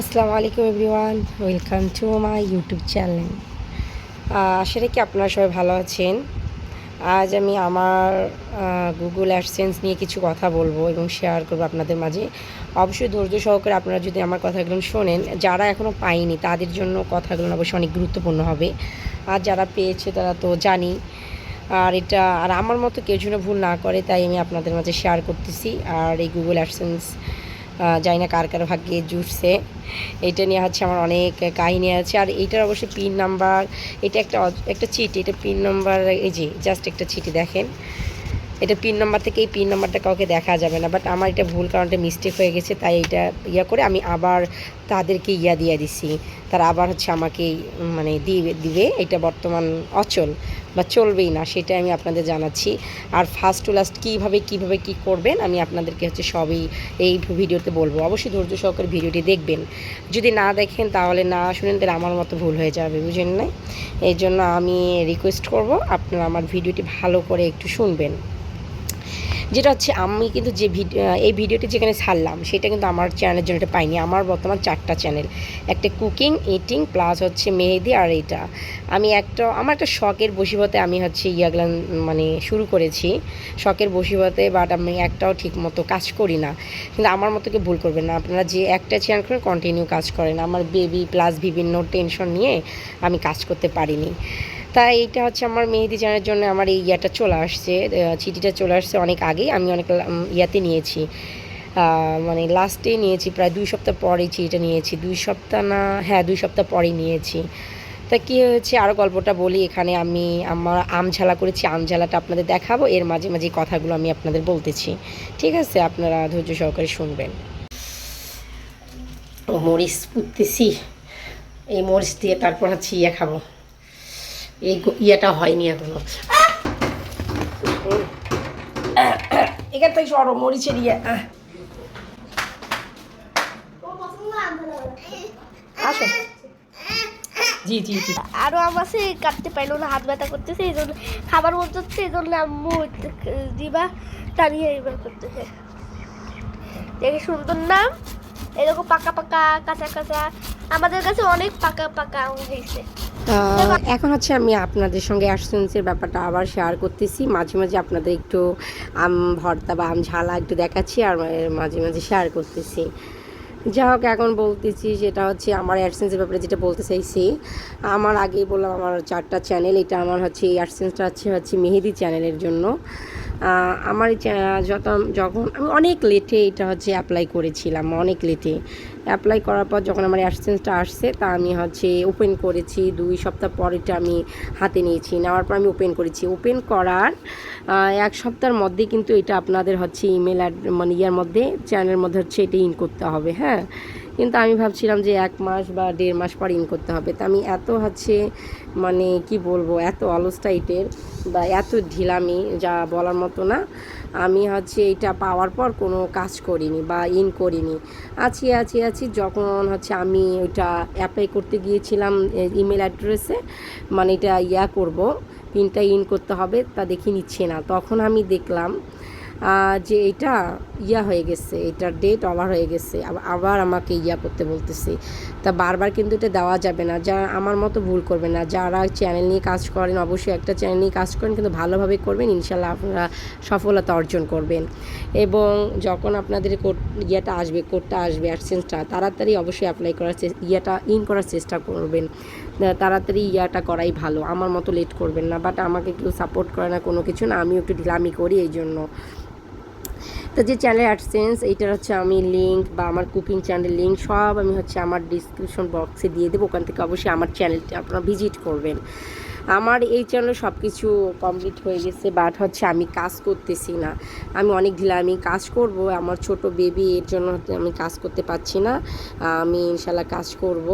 আসসালামু আলাইকুম everyone, welcome to my YouTube channel. আশা কি আপনারা সবাই ভালো আছেন। আজ আমি আমার গুগল অ্যাডসেন্স নিয়ে কিছু কথা বলব এবং শেয়ার করব আপনাদের মাঝে। অবশ্যই ধৈর্য সহকারে আপনারা যদি আমার কথাগুলো শোনেন, যারা এখনও পায়নি তাদের জন্য কথাগুলো অবশ্যই অনেক গুরুত্বপূর্ণ হবে। আর যারা পেয়েছে তারা তো জানি। আর এটা, আর আমার মতো কেউ যেন ভুল না করে, তাই আমি আপনাদের মাঝে শেয়ার করতেছি। আর এই গুগল অ্যাডসেন্স জানি না কার কার ভাগ্যে জুটছে। এটা নিয়ে হচ্ছে আমার অনেক কাহিনী আছে। আর এইটার অবশ্যই পিন নাম্বার, এটা একটা একটা চিঠি, এটা পিন নাম্বার, এই যে জাস্ট একটা চিঠি দেখেন। এটা পিন নাম্বার থেকে এই পিন নাম্বারটা কাউকে দেখা যাবে না। বাট আমার এটা ভুল কারণটা মিস্টেক হয়ে গেছে, তাই এটা ইয়া করে আমি আবার তাদেরকে ইয়া দিয়ে দিছি। তারা আবার হচ্ছে আমাকে মানে দিবে দিবে। এটা বর্তমান অচল। বা চলবেই না, সেটাই আমি আপনাদের জানাচ্ছি। আর ফার্স্ট টু লাস্ট কীভাবে কীভাবে, কী করবেন, আমি আপনাদেরকে হচ্ছে সবই এই ভিডিওতে বলব। অবশ্যই ধৈর্য সহকারে ভিডিওটি দেখবেন। যদি না দেখেন তাহলে না শুনেন, তাহলে আমার মতো ভুল হয়ে যাবে, বুঝেন নাই? এই জন্য আমি রিকোয়েস্ট করব, আপনারা আমার ভিডিওটি ভালো করে একটু শুনবেন। যেটা হচ্ছে আমি কিন্তু যে এই ভিডিওটি যেখানে ছাড়লাম, সেটা কিন্তু আমার চ্যানেলের জন্য পাইনি। আমার বর্তমান চারটা চ্যানেল একটা কুকিং ইটিং প্লাস হচ্ছে মেহেদি আর এটা আমি একটা, আমার একটা শখের বসিবতে আমি হচ্ছে ইয়াগুলান মানে শুরু করেছি। শখের বসিবতে বাট আমি একটাও ঠিক মতো কাজ করি না। কিন্তু আমার মতো কেউ ভুল করবেন না। আপনারা যে একটা চ্যানেল করে কন্টিনিউ কাজ করেন। আমার বেবি প্লাস বিভিন্ন টেনশন নিয়ে আমি কাজ করতে পারিনি। তাই এইটা হচ্ছে আমার মেহেদি জানার জন্য আমার এই ইয়াটা চলে আসছে। চিঠিটা চলে আসছে অনেক আগেই। আমি অনেক ইয়াতে নিয়েছি। মানে লাস্টে নিয়েছি, প্রায় দুই সপ্তাহ পরে চিঠিটা নিয়েছি। দুই সপ্তাহ না হ্যাঁ দুই সপ্তাহ পরেই নিয়েছি। তা কী হয়েছে? আরও গল্পটা বলি। এখানে আমি আমার আম ঝালা করেছি। আম ঝালাটা আপনাদের দেখাবো। এর মাঝে মাঝে কথাগুলো আমি আপনাদের বলতেছি। ঠিক আছে? আপনারা ধৈর্য সহকারে শুনবেন। মরিচ পুঁততেছি। এই মরিচ দিয়ে তারপর হচ্ছে ইয়ে খাব। এই ইয়েটা হয়নি এখনও। এখান থেকে মরিচের ইয়ে। আসো। জি জি জি। আরও আমার সে কাটতে পারল না, হাত ব্যথা করতেছে, এই জন্য খাবার বলতে হচ্ছে এই জন্য আম্মু দিবা টানিয়ে এবার করতেছে। দেখে সুন্দর নাম। এরকম পাকা পাকা, কাঁচা কাঁচা। আমাদের কাছে অনেক পাকা পাকা হয়েছে। এখন হচ্ছে আমি আপনাদের সঙ্গে অ্যাডসেন্সের ব্যাপারটা আবার শেয়ার করতেছি। মাঝে মাঝে আপনাদের একটু আম, ভর্তা বা আম ঝালা একটু দেখাচ্ছি আর মাঝে মাঝে শেয়ার করতেছি। যা হোক, এখন বলতেছি সেটা হচ্ছে আমার অ্যাডসেন্সের ব্যাপারে যেটা বলতে চাইছি, আমার আগেই বললাম আমার চারটা চ্যানেল এটা আমার হচ্ছে এই অ্যাডসেন্সটা হচ্ছে হচ্ছে মেহেদি চ্যানেলের জন্য। আমার যত যখন আমি অনেক লেটে এটা হচ্ছে অ্যাপ্লাই করেছিলাম, অনেক লেটে অ্যাপ্লাই করার পর যখন আমার অ্যাডসেন্সটা আসছে, তা আমি হচ্ছে ওপেন করেছি, দুই সপ্তাহ পর এটা আমি হাতে নিয়েছি। নেওয়ার পর আমি ওপেন করেছি। ওপেন করার এক সপ্তাহের মধ্যে কিন্তু এটা আপনাদের হচ্ছে ইমেল মানে ইয়ার মধ্যে চ্যানেলের মধ্যে হচ্ছে এটা ইন করতে হবে হ্যাঁ? কিন্তু আমি ভাবছিলাম যে এক মাস বা দেড় মাস পর ইন করতে হবে। তা আমি এত হচ্ছে মানে কি বলব, এত অলস টাইপের বা এত ঢিলামি যা বলার মতো না, আমি হচ্ছে এটা পাওয়ার পর কোনো কাজ করিনি বা ইন করিনি। আছি আছি আছি, যখন হচ্ছে আমি ওইটা অ্যাপ্লাই করতে গিয়েছিলাম ইমেল অ্যাড্রেসে মানে এটা ইয়া করব পিনটা ইন করতে হবে, তা দেখি নিচ্ছে না। তখন আমি দেখলাম যে এটা ইয়া হয়ে গেছে, এটার ডেট ওভার হয়ে গেছে, আব- আবার আমাকে ইয়া করতে বলতেছে। তা বারবার কিন্তু এটা দেওয়া যাবে না, যা, আমার মতো ভুল করবে না। যারা চ্যানেল নিয়ে কাজ করেন, অবশ্যই একটা চ্যানেল নিয়ে কাজ করেন, কিন্তু ভালোভাবে করবেন, ইনশাল্লাহ আপনারা সফলতা অর্জন করবেন। এবং যখন আপনাদের কোড, ইয়েটা আসবে, কোডটা আসবে অ্যাডসেন্সটা তাড়াতাড়ি অবশ্যই অ্যাপ্লাই করার ইয়েটা ইন করার চেষ্টা করবেন। তাড়াতাড়ি ইয়াটা করাই ভালো, আমার মতো লেট করবেন না বাট আমাকে কেউ সাপোর্ট করে না, কোনো কিছু না, আমিও একটু ঢিলামি করি এই জন্য তো যে চ্যানেল অ্যাডসেন্স এইটার হচ্ছে আমি লিঙ্ক বা আমার কুকিং চ্যানেল লিঙ্ক সব আমি হচ্ছে আমার ডিসক্রিপশন বক্সে দিয়ে দেবো। ওখান থেকে অবশ্যই আমার চ্যানেলটি আপনারা ভিজিট করবেন। আমার এই চ্যানেলে সব কিছু কমপ্লিট হয়ে গেছে বাট হচ্ছে আমি কাজ করতেছি না। আমি অনেক ঢিলা আমি কাজ করব, আমার ছোট বেবি এর জন্য আমি কাজ করতে পারছি না। আমি ইনশাল্লাহ কাজ করব।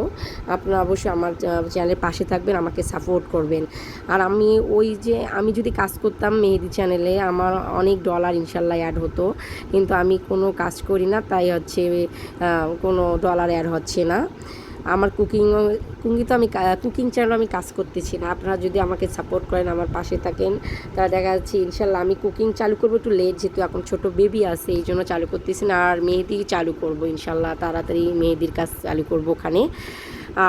আপনারা অবশ্যই আমার চ্যানেলের পাশে থাকবেন, আমাকে সাপোর্ট করবেন। আর আমি ওই যে, আমি যদি কাজ করতাম মেহেদি চ্যানেলে আমার অনেক ডলার ইনশাল্লাহ অ্যাড হতো। কিন্তু আমি কোনো কাজ করি না, তাই হচ্ছে কোনো ডলার অ্যাড হচ্ছে না। আমার কুকিং কুকিং তো আমি কুকিং চ্যানেল আমি কাজ করতেছি না। আপনারা যদি আমাকে সাপোর্ট করেন, আমার পাশে থাকেন, তাহলে দেখা যাচ্ছে ইনশাল্লাহ আমি কুকিং চালু করব একটু লেট যেহেতু এখন ছোট বেবি আছে, এই জন্য চালু করতেছি না, আর মেহেদি চালু করব ইনশাল্লাহ, তাড়াতাড়ি মেহেদির কাজ চালু করব ওখানে।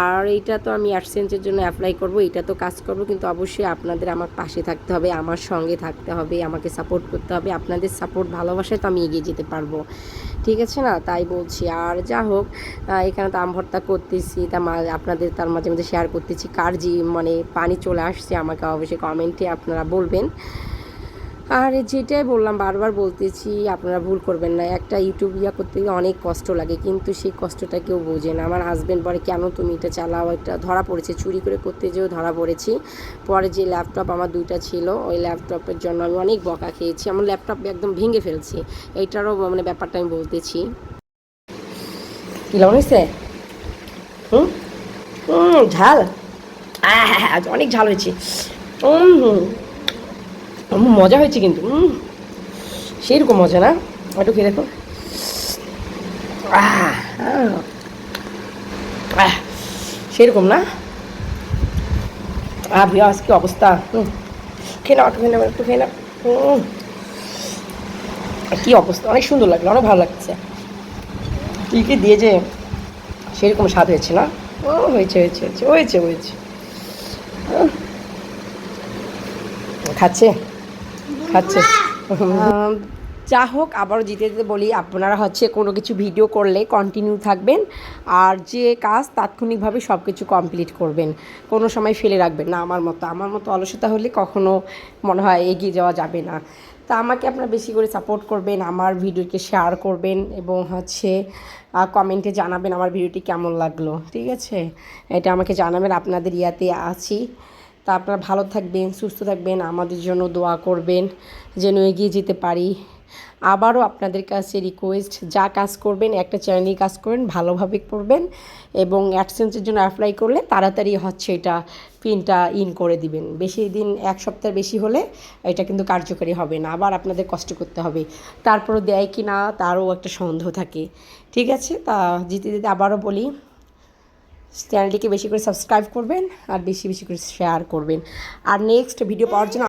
আর এইটা তো আমি অ্যাডসেন্সের জন্য অ্যাপ্লাই করব এটা তো কাজ করব, কিন্তু অবশ্যই আপনাদের আমার পাশে থাকতে হবে, আমার সঙ্গে থাকতে হবে, আমাকে সাপোর্ট করতে হবে, আপনাদের সাপোর্ট ভালোবাসায় তো আমি এগিয়ে যেতে পারব। ঠিক আছে না? তাই বলছি। আর যা হোক এখানে তো আম ভর্তা করতেছি। তা আপনাদের তার মাঝে মাঝে শেয়ার করতেছি। কার জি মানে পানি চলে আসছে, আমাকে অবশ্যই কমেন্টে আপনারা বলবেন। আর যেটাই বললাম, বারবার বলতেছি, আপনারা ভুল করবেন না। একটা ইউটিউব ইয়া করতে গিয়ে অনেক কষ্ট লাগে, কিন্তু সেই কষ্টটা কেউ বোঝে না। আমার হাজব্যান্ড পরে কেন তুমি এটা চালাও? এটা ধরা পড়েছে। চুরি করে করতে যেও ধরা পড়েছি। পরে যে ল্যাপটপ আমার দুইটা ছিল, ওই ল্যাপটপের জন্য আমি অনেক বকা খেয়েছি। আমার ল্যাপটপ একদম ভেঙে ফেলছি। এইটারও মানে ব্যাপারটা আমি বলতেছি। হুম? ঝাল। অনেক ঝাল হয়েছে। হুম হুম। মজা হয়েছে কিন্তু সেইরকম মজা না? একটু খেয়ে দেখো। সেরকম না? আহ ভিয়া আজকে অবস্থা? খেয়ে নাও, একটু খেয়ে নাও, একটু খেয়ে নাও। কি অবস্থা? অনেক সুন্দর লাগল, অনেক ভালো লাগছে। কি কি দিয়েছে? সেরকম স্বাদ হয়েছে না? ও, হয়েছে হয়েছে হয়েছে হয়েছে হয়েছে। খাচ্ছে? খাচ্ছে যা হোক আবারও জিতে যেতে বলি আপনারা হচ্ছে কোনো কিছু ভিডিও করলে কন্টিনিউ থাকবেন আর যে কাজ তাৎক্ষণিকভাবে সব কিছু কমপ্লিট করবেন। কোনো সময় ফেলে রাখবেন না আমার মতো। আমার মতো অলসতা হলে কখনো মনে হয় এগিয়ে যাওয়া যাবে না। তা আমাকে আপনারা বেশি করে সাপোর্ট করবেন আমার ভিডিওকে শেয়ার করবেন এবং হচ্ছে কমেন্টে জানাবেন আমার ভিডিওটি কেমন লাগল। ঠিক আছে? এটা আমাকে জানাবেন আপনাদের ইয়াতে আছি। তা আপনারা ভালো থাকবেন, সুস্থ থাকবেন, আমাদের জন্য দোয়া করবেন যেন এগিয়ে যেতে পারি। আবারও আপনাদের কাছে রিকোয়েস্ট যা কাজ করবেন, একটা চ্যানেলই কাজ করবেন, ভালোভাবে করবেন এবং অ্যাডসেন্সের জন্য অ্যাপ্লাই করলে তাড়াতাড়ি হচ্ছে এটা পিনটা ইন করে দিবেন। বেশি দিন, এক সপ্তাহ বেশি হলে এটা কিন্তু কার্যকরী হবে না, আবার আপনাদের কষ্ট করতে হবে। তারপরও দেয় কি না তারও একটা সন্দেহ থাকে। ঠিক আছে? তা জিতে জিতে আবারও বলি চ্যানেলটিকে বেশি করে সাবস্ক্রাইব করবেন আর বেশি বেশি করে শেয়ার করবেন। আর নেক্সট ভিডিও পাওয়ার জন্য